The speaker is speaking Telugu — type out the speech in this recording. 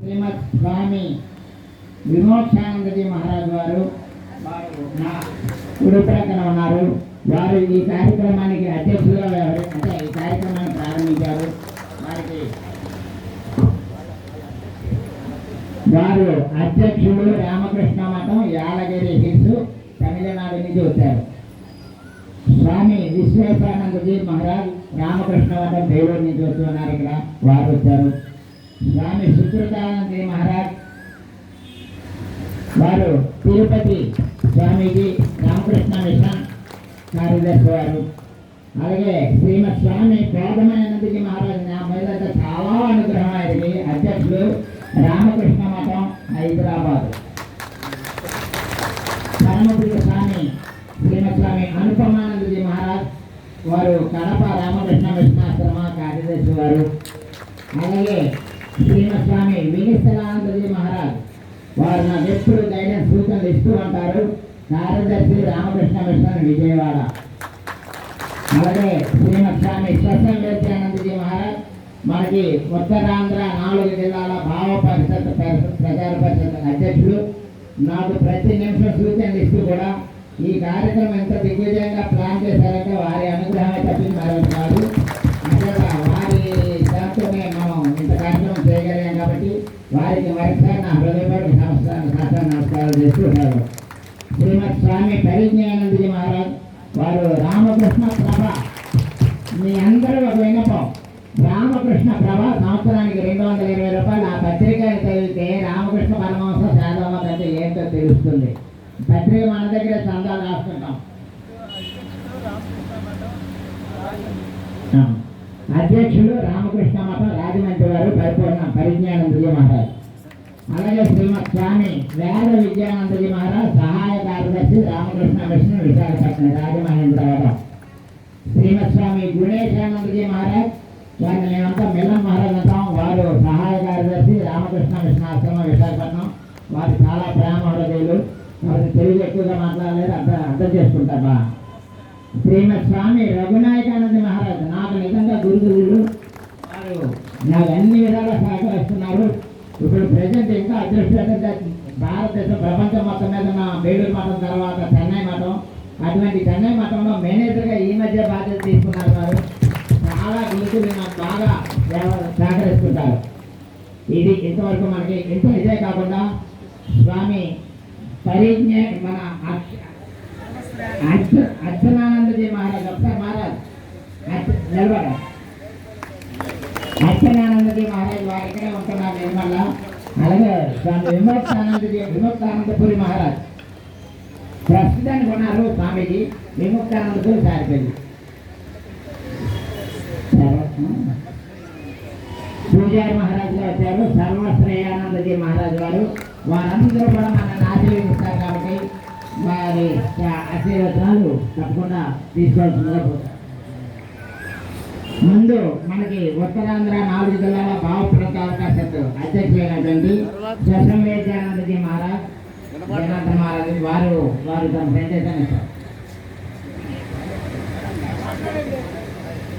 శ్రీమద్ స్వామి విమోక్షానందజీ మహారాజ్ వారు వారు నా కుడి ఉన్నారు. వారు ఈ కార్యక్రమానికి అధ్యక్షులుగా అంటే ఈ కార్యక్రమాన్ని ప్రారంభించారు. వారికి వారు అధ్యక్షులు రామకృష్ణ మఠం యాలగిరి హిల్స్ తమిళనాడు నుంచి వచ్చారు. స్వామి విశ్వేశ్వరానందజీ మహారాజ్ రామకృష్ణ మఠం దేవుడి నుంచి వస్తున్నారు ఇక్కడ వారు వచ్చారు. స్వామి సుకృతానందజీ మహారాజ్ వారు తిరుపతి స్వామీజీ రామకృష్ణ మిషన్ కార్యదర్శి వారు. అలాగే శ్రీమద్ స్వామి బోధమానందజీ మహారాజ్ నా మీద చాలా అనుగ్రహం ఆయనకి. అధ్యక్షులు రామకృష్ణ మఠం హైదరాబాద్. పరమపురి స్వామి శ్రీమద్ స్వామి అనుపమానందజీ మహారాజ్ వారు కడప రామకృష్ణ మిషనాశ్రమ కార్యదర్శి వారు. అలాగే స్వామి వినిస్తలానందజీ మహారాజ్. వారు నాకు ఎప్పుడు గైడెన్స్ సూచనలు ఇస్తూ ఉంటారు కార్యదర్శి రామకృష్ణ మిషన్ విజయవాడ. అలాగే శ్రీమద్ స్వామి స్వసంవేద్యానందజీ మహారాజ్. మనకి ఉత్తరాంధ్ర నాలుగు జిల్లాల భావ పరిషత్ ప్ర- ప్రచార పరిషత్ అధ్యక్షులు. నాకు ప్రతి నిమిషం సూచనలు ఇస్తూ కూడా ఈ కార్యక్రమం ఎంత దిగ్విజయంగా ప్లాన్ చేశారంటే వారికి మరొకసారి నా హృదయపూర్వక నమస్కారం శాస్త్ర నమస్కారాలు చేస్తూ ఉన్నారు శ్రీమద్ స్వామి పరిజ్ఞానందజీ మహారాజ్ వారు రామకృష్ణ ప్రభ. మీ అందరూ ఒక విన్నపం. రామకృష్ణ ప్రభ సంవత్సరానికి రెండు వందల ఇరవై రూపాయలు ఆ పత్రిక చదివితే రామకృష్ణ పరమహంస శారదమ్మ కంటే ఏంటో తెలుస్తుంది. పత్రిక మన దగ్గర చందాలు రాసుకుంటాం. ఆ. అధ్యక్షులు రామకృష్ణ మఠం రాజమండ్రి వారు పరిపూర్ణ పరిజ్ఞానందజీ మహారాజ్. అలాగే శ్రీమద్ స్వామి వేద విద్యానందజీ మహారాజ్ సహాయ కార్యదర్శి రామకృష్ణ మిషన్ విశాఖపట్నం రాజమహేంద్రవరం శ్రీమద్ స్వామి గుణేశానందజీ మహారాజ్. వారిని మేమంతా మిల్లం మహారాజ్ అంటాం. వారు సహాయ కార్యదర్శి రామకృష్ణ మిషన్ ఆశ్రమం విశాఖపట్నం. వారు చాలా ప్రేమ హృదయులు వారికి తెలుగు ఎక్కువగా మాట్లాడలేదు అర్థం అర్థం చేసుకుంటారా బా శ్రీమద్ స్వామి రఘునాయకానంద మహారాజ్ నాకు నిజంగా గురుగురులు వారు నాకు అన్ని విధాలా సహకరిస్తున్నారు ఇప్పుడు ప్రజెంట్ ఇంకా భారతదేశం ప్రపంచం మొత్తం మీద ఉన్న బేడూరు మఠం తర్వాత చెన్నై మఠం. అటువంటి చెన్నై మఠంలో మేనేజర్గా ఈ మధ్య బాధ్యత తీసుకున్నారు వారు. చాలా గురుతులు నాకు బాగా సహకరిస్తుంటారు. ఇది ఇంతవరకు మనకి ఇంత ఇదే కాకుండా స్వామి పరిజ్ఞ మన అక్ష- అర్జున్ మహారాజ్ ఒకసారి మహారాజ్ నిలబడ అర్చనానందజీ మహారాజ్ వారి ఇక్కడే ఉంటున్నారు నిర్మల. అలాగే స్వామి విముక్తానందజీ విమోక్తానందపురి మహారాజ్. ప్రస్తుతానికి ఉన్నారు స్వామీజీ విముక్తానందపురి సారిపోయింది. పూజారి మహారాజ్ గారు వచ్చారు సర్వశ్రేయానందజీ మహారాజ్ గారు. వారందరూ కూడా మన ఆశీర్వదిస్తారు కాబట్టి వారి ఆశీర్వచనాలు తప్పకుండా తీసుకోవాల్సిందిగా పోతారు ముందు మనకి ఉత్తరాంధ్ర నాలుగు జిల్లాల భావ ప్రకాశత్ అధ్యక్షులైనటువంటి దశమేజానందజీ మహారాజ్ జనార్దన్ మహారాజ్ వారు వారు తమ సందేశాన్ని ఇస్తారు